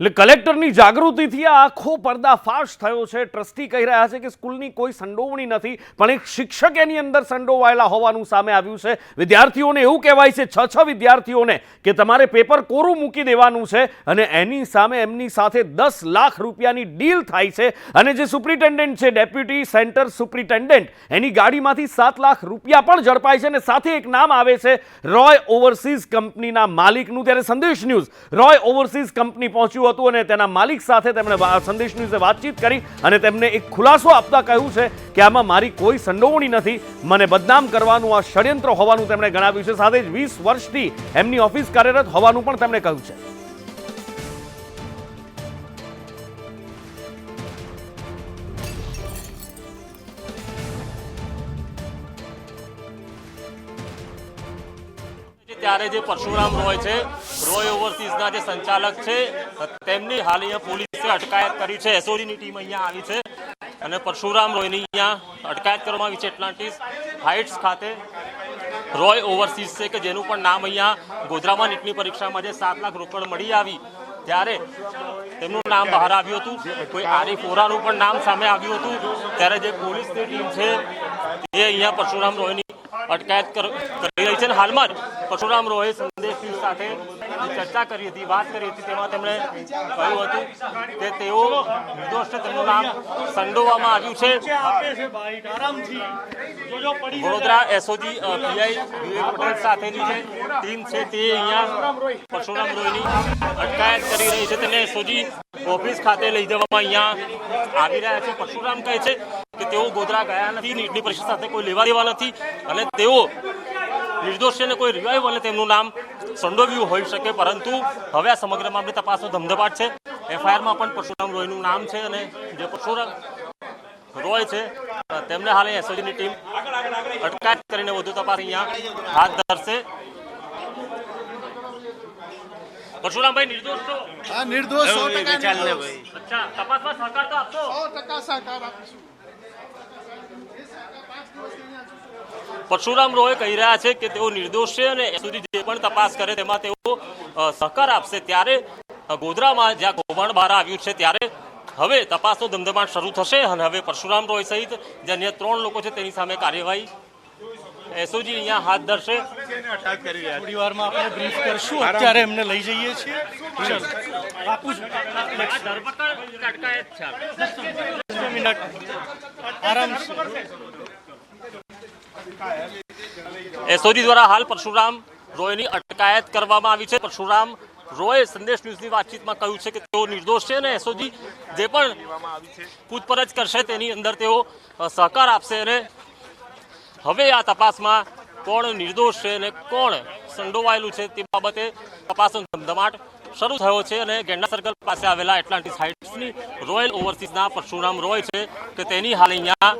એટલે કલેક્ટરની જાગૃતિથી આ આખો પર્દાફાશ થયો છે. ટ્રસ્ટી કહી રહ્યા છે કે સ્કૂલની કોઈ સંડોવણી નથી, પણ એક શિક્ષક એની અંદર સંડોવાયેલા હોવાનું સામે આવ્યું છે. વિદ્યાર્થીઓને એવું કહેવાય છે છ છ વિદ્યાર્થીઓને કે તમારે પેપર કોરું મૂકી દેવાનું છે અને એની સામે એમની સાથે દસ લાખ રૂપિયાની ડીલ થાય છે. અને જે સુપ્રિન્ટેન્ડન્ટ છે, ડેપ્યુટી સેન્ટર સુપ્રિન્ટેન્ડન્ટ, એની ગાડીમાંથી સાત લાખ રૂપિયા પણ ઝડપાય છે અને સાથે એક નામ આવે છે, રોય ઓવરસીઝ કંપનીના માલિકનું. ત્યારે સંદેશ ન્યૂઝ, રોય ઓવરસીઝ કંપની પહોંચ્યું હતું અને તેના માલિક સાથે તેમણે સંદેશ ન્યૂઝે વાતચીત કરી અને તેમને એક ખુલાસો આપતા કહ્યું છે કે આમાં મારી કોઈ સંડોવણી નથી. મને બદનામ કરવાનું આ ષડયંત્ર હોવાનું તેમણે ગણાવ્યું છે. સાથે જ વીસ વર્ષથી એમની ઓફિસ કાર્યરત હોવાનું પણ તેમણે કહ્યું છે. ત્યારે જે પરશુરામ રોય છે, રોય ઓવરસીઝના જે સંચાલક છે તેમની હાલ અહીંયા પોલીસે અટકાયત કરી છે. એસઓજીની ટીમ અહીંયા આવી છે અને પરશુરામ રોયની અહીંયા અટકાયત કરવામાં આવી છે. એટલાન્ટિસ હાઇટ્સ ખાતે રોય ઓવરસીઝ છે કે જેનું પણ નામ અહીંયા ગોધરામાં નીટની પરીક્ષામાં જે સાત લાખ રોકડ મળી આવી ત્યારે તેમનું નામ બહાર આવ્યું હતું. કોઈ આરીફ ઓરાનું પણ નામ સામે આવ્યું હતું. ત્યારે જે પોલીસની ટીમ છે, એ અહીંયા પરશુરામ રોયની અટકાયત કરી રહી છે અને હાલમાં જ પરશુરામ રોહે સંદેશ સાથે ચર્ચા કરી હતી, વાત કરી હતી, તેમાં તેમણે કહ્યું હતું કે તેઓ નિર્દોષ તેમનું નામ સંડોવામાં આવ્યું છે. વડોદરા એસઓજી પીઆઈ વિવેક પટેલ સાથેની જે ટીમ છે, તે અહીંયા પરશુરામ રોયની અટકાયત કરી રહી છે. તેને એસઓજી ઓફિસ ખાતે લઈ જવામાં અહીંયા આવી રહ્યા છે. પરશુરામ કહે છે કે તેઓ ગોધરા ગયા નથી નીટની પરીક્ષા સાથે કોઈ લેવા દેવા નથી અને તેઓ નિર્દોષ છે ને કોઈ રિવાઈવ અને તેમનું નામ સંડોવ્યું હોઈ શકે પરંતુ હવે આ સમગ્ર મામલે તપાસનો ધમધપાટ છે. એફઆઈઆરમાં પણ પરશુરામ રોયનું નામ છે અને જે પરશુરામ રોય છે તેમને હાલે એસઓજીની ટીમ અટકાયત કરીને વધુ તપાસ અહીંયા હાથ ધરશે. પરશુરામભાઈ નિર્દોષ છો? હા નિર્દોષ. અચ્છા તપાસમાં સહકાર તો આપશો? સો ટકા સહકાર આપીશું. પરશુરામ રોય કહી રહ્યા છે કે તેઓ નિર્દોષ છે અને સુધી જે પણ તપાસ કરે તેમાં તેઓ સહકાર આપશે ત્યારે ગોધરામાં જ્યાં કૌભાંડ બહાર આવ્યું છે ત્યારે હવે તપાસનો ધમધમાટ શરૂ થશે અને હવે પરશુરામ રોય સહિત જે અન્ય ત્રણ લોકો છે તેની સામે કાર્યવાહી એસઓજી અહીંયા હાથ ધરશે. થોડી વારમાં આપણે બ્રીફ કરશું. અત્યારે એમને લઈ જઈએ છીએ. આપું છું. મિનિટ. આરામથી એસઓજી દ્વારા હાલ પરશુરામ રોયની અટકાયત કરવામાં આવી છે. પરશુરામ રોય સંદેશ ન્યૂઝની વાતચીતમાં કહ્યું છે કે તેઓ નિર્દોષ છે અને એસઓજી જે પણ પૂછપરછ કરશે તેની અંદર તેઓ સહકાર આપશે અને હવે આ તપાસમાં કોણ નિર્દોષ છે અને કોણ સંડોવાયેલું છે તે બાબતે તપાસનો ધમધમાટ શરૂ થયો છે અને ગેંડા સર્કલ પાસે આવેલા એટલાન્ટિસ હાઇટ્સની રોયલ ઓવરસીઝના પરશુરામ રોય છે કે તેની હાલ અહીંયા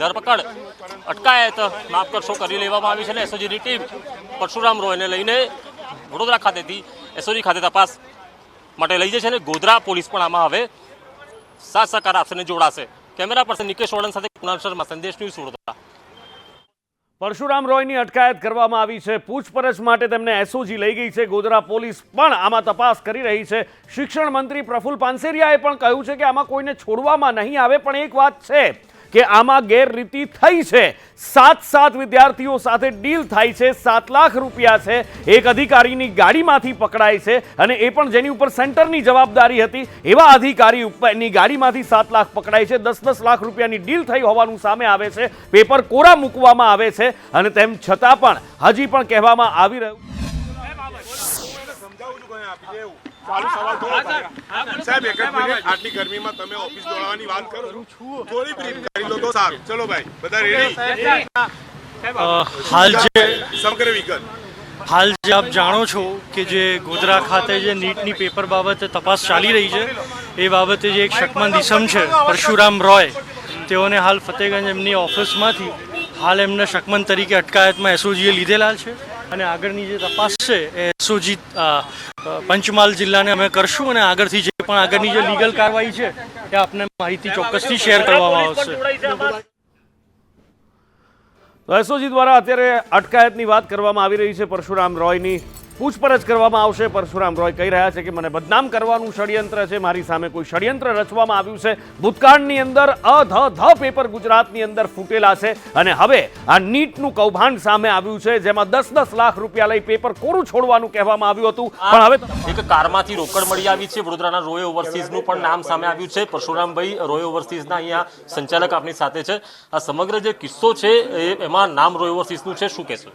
ધરપકડ અટકાયત. માફ કરશો, કરી લેવામાં આવી છે અને એસઓજીની ટીમ. પરશુરામ રોયને લઈને વડોદરા ખાતેથી એસઓજી ખાતે તપાસ માટે લઈ જશે અને ગોધરા પોલીસ પણ આમાં હવે સાથ સહકાર આપશે અને જોડાશે. કેમેરા પર્સન નિકેશ વડન સાથે કુણાલ શર્મા, સંદેશ ન્યૂઝ વડોદરા પરશુરામ રોયની અટકાયત કરવામાં આવી છે. પૂછપરછ માટે તેમને એસઓજી લઈ ગઈ છે. ગોધરા પોલીસ પણ આમાં તપાસ કરી રહી છે. શિક્ષણ મંત્રી પ્રફુલ પાનસેરિયાએ પણ કહ્યું છે કે આમાં કોઈને છોડવામાં નહીં આવે, પણ એક વાત છે. કે આમાં ગેરરીતિ થઈ છે. સાત સાત વિદ્યાર્થીઓ સાથે ડીલ થાય છે. સાત લાખ રૂપિયા છે. એક અધિકારીની ગાડીમાંથી પકડાય છે અને એ પણ જેની ઉપર સેન્ટરની જવાબદારી હતી. એવા અધિકારી ઉપરની ગાડીમાંથી સાત લાખ પકડાય છે. દસ દસ લાખ રૂપિયાની ડીલ થઈ હોવાનું સામે આવે છે. પેપર કોરા મૂકવામાં આવે છે અને તેમ છતાં પણ હજી પણ કહેવામાં આવી રહ્યું ચાલુ સવાલ થોડો સાહેબ એક મિનિટ. આટલી ગરમીમાં તમે ઓફિસ દોડવાની વાત કરો. થોડી બ્રીફ કરી લો તો સારું. ચલો ભાઈ બધા રેડી હાલ જે સમગ્ર વિગત. હાલ જે આપ જાણો છો કે જે ગોધરા ખાતે જે નીટની પેપર બાબતે તપાસ ચાલી રહી છે એ બાબતે જે એક શકમંદ ઇસમ છે પરશુરામ રોય તેઓને હાલ ફતેગંજ એમની ઓફિસમાંથી હાલ એમને શકમંદ તરીકે અટકાયતમાં એસઓજીએ લીધેલા છે. અને આગળની જે તપાસ છે એ એસઓજી પંચમહાલ જિલ્લાને અમે કરશું અને આગળથી જે પણ આગળની જે લીગલ કાર્યવાહી છે એ આપને માહિતી ચોક્કસથી શેર કરવામાં આવશે. એસઓજી દ્વારા અત્યારે અટકાયતની વાત કરવામાં આવી રહી છે પરશુરામ રોયની. પૂછપરછ કરવામાં આવશે. પરશુરામ રોય કહી રહ્યા છે કે મને બદનામ કરવાનું ષડયંત્ર છે. મારી સામે કોઈ ષડયંત્ર રચવામાં આવ્યું છે. ભૂતકાળની અંદર અધ ધ પેપર ગુજરાતની અંદર ફૂટેલા છે અને હવે આ નીટનું કૌભાંડ સામે આવ્યું છે જેમાં દસ દસ લાખ રૂપિયા લઈ પેપર કોરું છોડવાનું કહેવામાં આવ્યું હતું. પણ હવે એક કારમાંથી રોકડ મળી આવી છે. વડોદરાના રોય ઓવરસીઝનું પણ નામ સામે આવ્યું છે. પરશુરામભાઈ રોય ઓવરસીઝના અહીંયા સંચાલક આપની સાથે છે. આ સમગ્ર જે કિસ્સો છે એ એમાં નામ રોય ઓવરસીઝનું છે. શું કહેશો?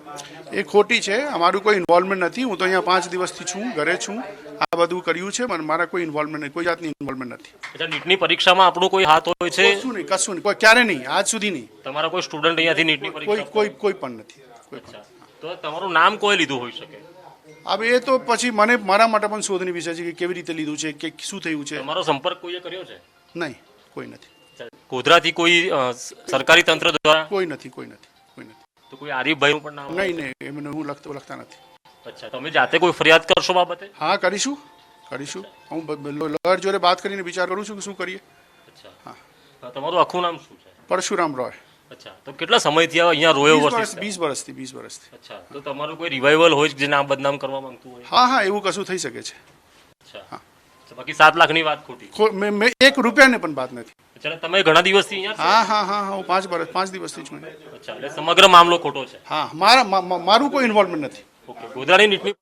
એ ખોટી છે. અમારું કોઈ ઇન્વોલ્વમેન્ટ નથી. હું તો અહીંયા પાંચ દિવસથી છું ઘરે છું. આ બધું કર્યું છે પણ મારા કોઈ ઇન્વોલ્વમેન્ટ નહીં કોઈ જાતની ઇન્વોલ્વમેન્ટ નથી. અચ્છા નીટની પરીક્ષામાં આપણો કોઈ હાથ હોય છે? કશું નહીં કશું નહીં કોઈ ક્યારે નહીં આજ સુધી નહીં. તમારા કોઈ સ્ટુડન્ટ અહીંયાથી નીટની કોઈ પરીક્ષા? કોઈ કોઈ પણ નથી કોઈ પણ. તો તમારું નામ કોઈ લીધું હોઈ શકે? હવે એ તો પછી મને મારા માટે પણ શોધની વિષય છે કે કેવી રીતે લીધું છે કે શું થયું છે. તમારો સંપર્ક કોઈએ કર્યો છે? નહીં કોઈ નથી. ગોધરાથી કોઈ સરકારી તંત્ર દ્વારા? કોઈ નથી કોઈ નથી કોઈ નથી. તો કોઈ આરીફભાઈનું પણ નામ નહીં નહીં એમને હું લખતો લખતા નથી. અચ્છા તમે જાતે કોઈ ફરિયાદ કરશો બાબતે? હા કરીશું. કરીશું. હું લોયર જોડે વાત કરીને વિચાર કરું છું કે શું કરીએ. અચ્છા. તમારું આખું નામ શું છે? પરશુરામ રોય. અચ્છા તો કેટલા સમયથી અહીંયા રોયો વર્ષ વીસ વર્ષથી વીસ વર્ષથી. અચ્છા તો તમારું કોઈ રિવાઇવલ હોય જે નામ બદનામ કરવા માંગતું હોય? હા હા એવું કશું થઈ શકે છે. અચ્છા. બાકી સાત લાખની વાત ખોટી. મેં એક રૂપિયાને પણ વાત નથી. અચ્છા તમે ઘણા દિવસથી અહીંયા હા હા હા હા પાંચ વર્ષ પાંચ દિવસથી છું. અચ્છા એટલે સમગ્ર મામલો ખોટો છે. હા મારા મારું કોઈ ઇન્વોલ્વમેન્ટ નથી. ઓકે ગોધરાની નીટની